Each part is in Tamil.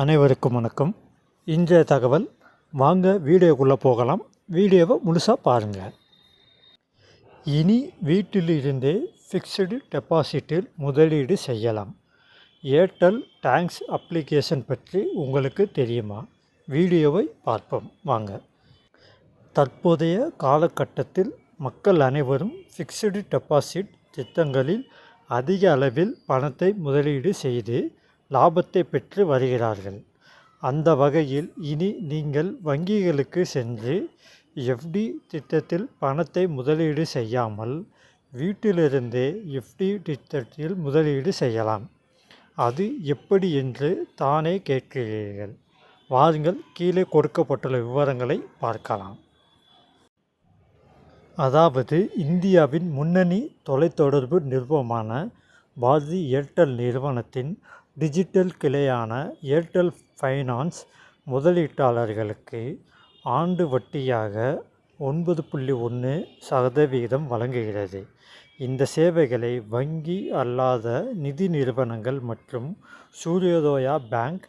அனைவருக்கும் வணக்கம். இன்றைய தகவல் வாங்க வீடியோக்குள்ளே போகலாம். வீடியோவை முழுசாக பாருங்கள் இனி வீட்டிலிருந்தே ஃபிக்ஸ்டு டெபாசிட்டில் முதலீடு செய்யலாம். ஏர்டெல் டேங்க்ஸ் அப்ளிகேஷன் பற்றி உங்களுக்கு தெரியுமா? வீடியோவை பார்ப்போம். வாங்க. தற்போதைய காலகட்டத்தில் மக்கள் அனைவரும் ஃபிக்ஸ்டு டெபாசிட் திட்டங்களில் அதிக அளவில் பணத்தை முதலீடு செய்து லாபத்தை பெற்று வருகிறார்கள். அந்த வகையில் இனி நீங்கள் வங்கிகளுக்கு சென்று எஃப்டி திட்டத்தில் பணத்தை முதலீடு செய்யாமல் வீட்டிலிருந்தே எஃப்டி திட்டத்தில் முதலீடு செய்யலாம். அது எப்படி என்று தானே கேட்கிறீர்கள். வாருங்கள் கீழே கொடுக்கப்பட்டுள்ள விவரங்களை பார்க்கலாம். அதாவது இந்தியாவின் முன்னணி தொலைத்தொடர்பு நிறுவனமான பாரதி ஏர்டெல் நிறுவனத்தின் டிஜிட்டல் கிளையான ஏர்டெல் ஃபைனான்ஸ் முதலீட்டாளர்களுக்கு ஆண்டு வட்டியாக ஒன்பது புள்ளி ஒன்று சதவீதம் வழங்குகிறது. இந்த சேவைகளை வங்கி அல்லாத நிதி நிறுவனங்கள் மற்றும் Suryoday bank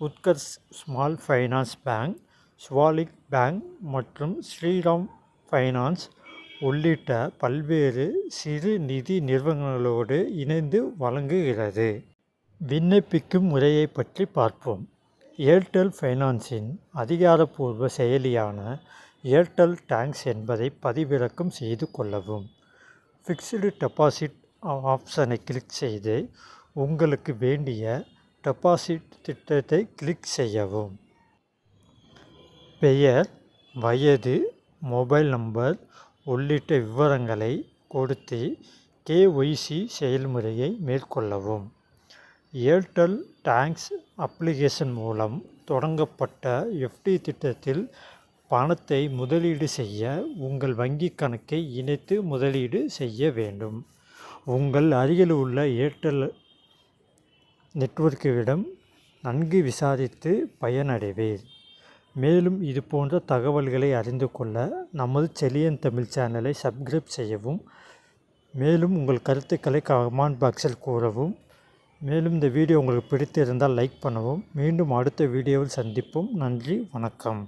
Utkarsh small finance bank Shivalik bank மற்றும் ஸ்ரீராம் ஃபைனான்ஸ் உள்ளிட்ட பல்வேறு சிறு நிதி நிறுவனங்களோடு இணைந்து வழங்குகிறது. விண்ணப்பிக்கும் முறையை பற்றி பார்ப்போம். ஏர்டெல் ஃபைனான்ஸின் அதிகாரப்பூர்வ செயலியான ஏர்டெல் டேங்க்ஸ் என்பதை பதிவிறக்கம் செய்து கொள்ளவும். ஃபிக்ஸ்டு டெபாசிட் ஆப்ஷனை கிளிக் செய்து உங்களுக்கு வேண்டிய டெபாசிட் திட்டத்தை கிளிக் செய்யவும். பெயர் வயது மொபைல் நம்பர் உள்ளிட்ட விவரங்களை கொடுத்து கேஒய்சி செயல்முறையை மேற்கொள்ளவும். ஏர்டெல் டேங்க்ஸ் அப்ளிகேஷன் மூலம் தொடங்கப்பட்ட எஃப்டி திட்டத்தில் பணத்தை முதலீடு செய்ய உங்கள் வங்கிக் கணக்கை இணைத்து முதலீடு செய்ய வேண்டும். உங்கள் அருகில் உள்ள ஏர்டெல் நெட்வொர்க்குவிடம் நன்கு விசாரித்து பயனடைவீர். மேலும் இது போன்ற தகவல்களை அறிந்து கொள்ள நமது செலியன் தமிழ் சேனலை சப்ஸ்கிரைப் செய்யவும் மேலும் உங்கள் கருத்துக்களை கமெண்ட் பாக்ஸில் கூறவும் மேலும் இந்த வீடியோ உங்களுக்கு பிடித்திருந்தால் லைக் பண்ணவும். மீண்டும் அடுத்த வீடியோவில் சந்திப்போம். நன்றி வணக்கம்.